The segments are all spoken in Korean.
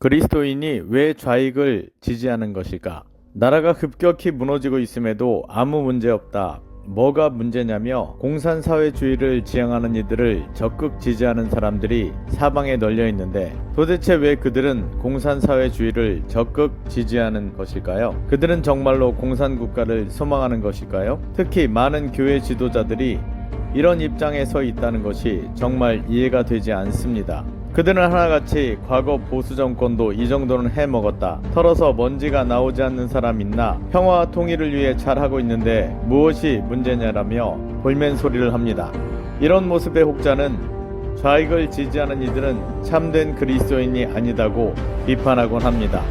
그리스도인이 왜 좌익을 지지하는 것일까? 나라가 급격히 무너지고 있음에도 아무 문제 없다. 뭐가 문제냐며 공산사회주의를 지향하는 이들을 적극 지지하는 사람들이 사방에 널려 있는데 도대체 왜 그들은 공산사회주의를 적극 지지하는 것일까요? 그들은 정말로 공산국가를 소망하는 것일까요? 특히 많은 교회 지도자들이 이런 입장에 서 있다는 것이 정말 이해가 되지 않습니다. 그들은 하나같이 과거 보수 정권도 이 정도는 해먹었다. 털어서 먼지가 나오지 않는 사람 있나? 평화와 통일을 위해 잘하고 있는데 무엇이 문제냐라며 볼멘 소리를 합니다. 이런 모습의 혹자는 좌익을 지지하는 이들은 참된 그리스도인이 아니다고 비판하곤 합니다.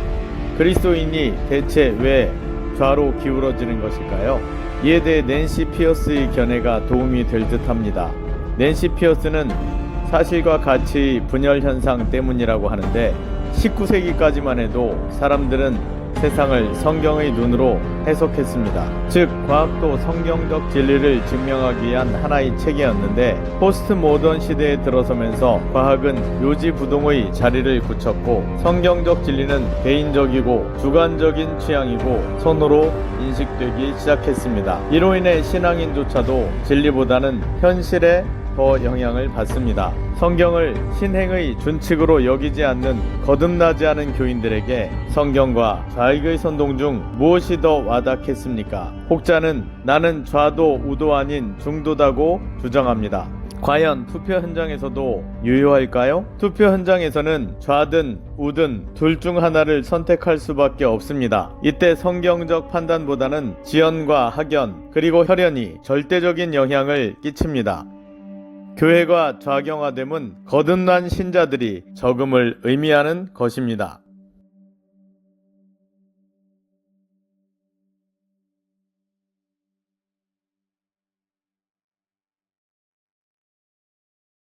그리스도인이 대체 왜 좌로 기울어지는 것일까요? 이에 대해 낸시 피어스의 견해가 도움이 될 듯합니다. 낸시 피어스는 사실과 가치 분열 현상 때문이라고 하는데 19세기까지만 해도 사람들은 세상을 성경의 눈으로 해석했습니다. 즉, 과학도 성경적 진리를 증명하기 위한 하나의 체계였는데, 포스트 모던 시대에 들어서면서 과학은 요지부동의 자리를 굳혔고, 성경적 진리는 개인적이고 주관적인 취향이고 손으로 인식되기 시작했습니다. 이로 인해 신앙인조차도 진리보다는 현실에 더 영향을 받습니다. 성경을 신행의 준칙으로 여기지 않는 거듭나지 않은 교인들에게 성경과 좌익의 선동 중 무엇이 더 와닿겠습니까? 혹자는 나는 좌도 우도 아닌 중도다고 주장합니다. 과연 투표 현장에서도 유효할까요? 투표 현장에서는 좌든 우든 둘 중 하나를 선택할 수밖에 없습니다. 이때 성경적 판단보다는 지연과 학연 그리고 혈연이 절대적인 영향을 끼칩니다. 교회가 좌경화됨은 거듭난 신자들이 적음을 의미하는 것입니다.